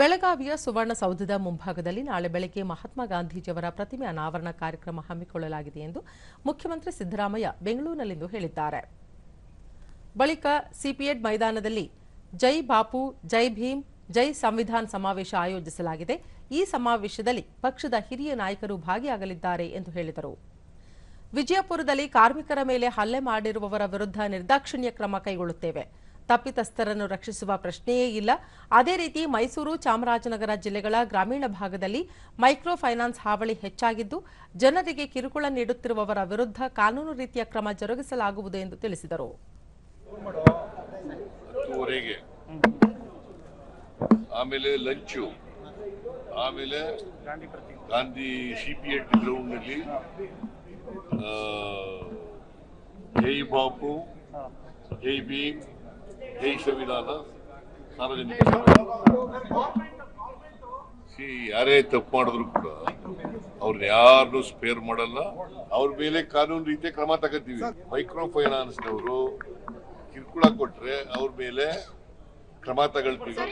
ಬೆಳಗಾವಿಯ ಸುವರ್ಣಸೌಧದ ಮುಂಭಾಗದಲ್ಲಿ ನಾಳೆ ಬೆಳಗ್ಗೆ ಮಹಾತ್ಮ ಗಾಂಧೀಜಿಯವರ ಪ್ರತಿಮೆ ಅನಾವರಣ ಕಾರ್ಯಕ್ರಮ ಹಮ್ಮಿಕೊಳ್ಳಲಾಗಿದೆ ಎಂದು ಮುಖ್ಯಮಂತ್ರಿ ಸಿದ್ದರಾಮಯ್ಯ ಬೆಂಗಳೂರಿನಲ್ಲಿಂದು ಹೇಳಿದ್ದಾರೆ. ಬಳಿಕ ಸಿಪಿಎಡ್ ಮೈದಾನದಲ್ಲಿ ಜೈ ಬಾಪು, ಜೈ ಭೀಮ್, ಜೈ ಸಂವಿಧಾನ್ ಸಮಾವೇಶ ಆಯೋಜಿಸಲಾಗಿದೆ. ಈ ಸಮಾವೇಶದಲ್ಲಿ ಪಕ್ಷದ ಹಿರಿಯ ನಾಯಕರು ಭಾಗಿಯಾಗಲಿದ್ದಾರೆ ಎಂದು ಹೇಳಿದರು. ವಿಜಯಪುರದಲ್ಲಿ ಕಾರ್ಮಿಕರ ಮೇಲೆ ಹಲ್ಲೆ ಮಾಡಿರುವವರ ವಿರುದ್ಧ ನಿರ್ದಾಕ್ಷಿಣ್ಯ ಕ್ರಮ ಕೈಗೊಳ್ಳುತ್ತೇವೆ. ತಪ್ಪಿತಸ್ಥರನ್ನು ರಕ್ಷಿಸುವ ಪ್ರಶ್ನೆಯೇ ಇಲ್ಲ. ಅದೇ ರೀತಿ ಮೈಸೂರು ಚಾಮರಾಜನಗರ ಜಿಲ್ಲೆಗಳ ಗ್ರಾಮೀಣ ಭಾಗದಲ್ಲಿ ಮೈಕ್ರೋ ಫೈನಾನ್ಸ್ ಹಾವಳಿ ಹೆಚ್ಚಾಗಿದ್ದು ಜನರಿಗೆ ಕಿರುಕುಳ ನೀಡುತ್ತಿರುವವರ ವಿರುದ್ಧ ಕಾನೂನು ರೀತಿಯ ಕ್ರಮ ಜರುಗಿಸಲಾಗುವುದು ಎಂದು ತಿಳಿಸಿದರು. ಆಮೇಲೆ ಲಂಚು ಆಮೇಲೆ ಗಾಂಧಿ ಸಿ ಪಿ ಎಟ್ ಗ್ರೌಂಡ್ನಲ್ಲಿ ಆ, ಜೈ ಬಾಪು ಜೈ ಭೀಮ್ ಸಂವಿಧಾನ ಸಾರ್ವಜನಿಕ ಸಿ ಯಾರೇ ತಪ್ಪು ಮಾಡಿದ್ರು ಕೂಡ ಅವ್ರನ್ನ ಯಾರನ್ನೂ ಸ್ಪೇರ್ ಮಾಡಲ್ಲ. ಅವ್ರ ಮೇಲೆ ಕಾನೂನು ರೀತಿಯ ಕ್ರಮ ತಗೋತೀವಿ. ಮೈಕ್ರೋ ಫೈನಾನ್ಸ್ನವರು ಕಿರುಕುಳ ಕೊಟ್ರೆ ಅವ್ರ ಮೇಲೆ ಕ್ರಮ ತಗೊಳ್ತೀವಿ.